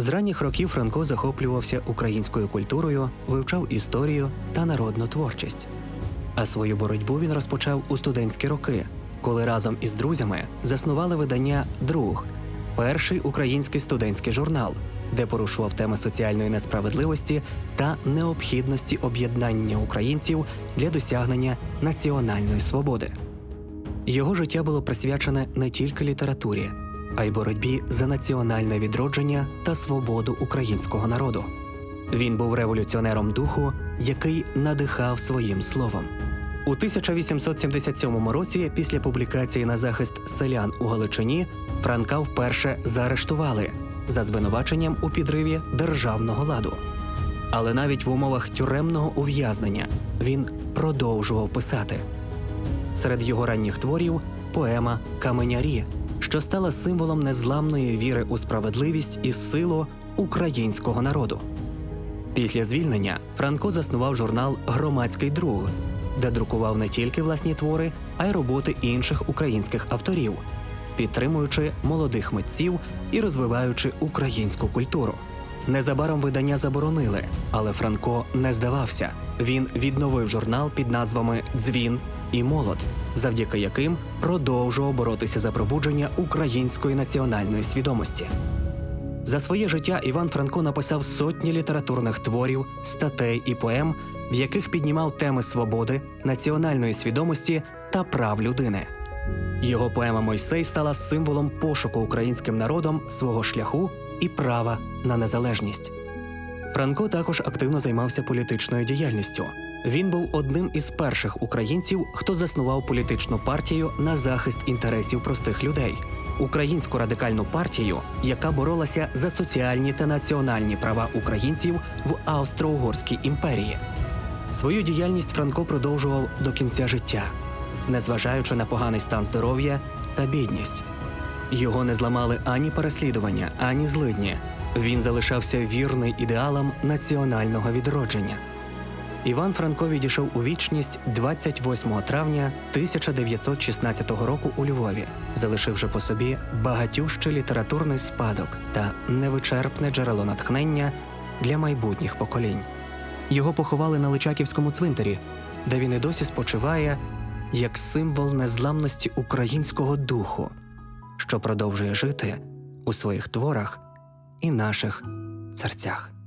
З ранніх років Франко захоплювався українською культурою, вивчав історію та народну творчість. А свою боротьбу він розпочав у студентські роки, коли разом із друзями заснували видання Друг перший український студентський журнал, де порушував теми соціальної несправедливості та необхідності об'єднання українців для досягнення національної свободи. Його життя було присвячене не тільки літературі, а й боротьбі за національне відродження та свободу українського народу. Він був революціонером духу, який надихав своїм словом. У 1877 році, після публікації на захист селян у Галичині, Франка вперше заарештували за звинуваченням у підриві державного ладу. Але навіть в умовах тюремного ув'язнення він продовжував писати. Серед його ранніх творів поема Каменярі, що стала символом незламної віри у справедливість і силу українського народу. Після звільнення Франко заснував журнал Громадський друг, де друкував не тільки власні твори, а й роботи інших українських авторів, підтримуючи молодих митців і розвиваючи українську культуру. Незабаром видання заборонили, але Франко не здавався. Він відновив журнал під назвами Дзвін і Молот, завдяки яким продовжував боротися за пробудження української національної свідомості. За своє життя Іван Франко написав сотні літературних творів, статей і поем, в яких піднімав теми свободи, національної свідомості та прав людини. Його поема Мойсей стала символом пошуку українським народом свого шляху і права на незалежність. Франко також активно займався політичною діяльністю. Він був одним із перших українців, хто заснував політичну партію на захист інтересів простих людей, українську радикальну партію, яка боролася за соціальні та національні права українців в Австро-Угорській імперії. Свою діяльність Франко продовжував до кінця життя, незважаючи на поганий стан здоров'я та бідність. Його не зламали ані переслідування, ані злидні. Він залишався вірний ідеалам національного відродження. Іван Франко відійшов у вічність 28 травня 1916 року у Львові, залишивши по собі багатющий літературний спадок та невичерпне джерело натхнення для майбутніх поколінь. Його поховали на Личаківському цвинтарі, де він і досі спочиває як символ незламності українського духу, що продовжує жити у своїх творах і наших серцях.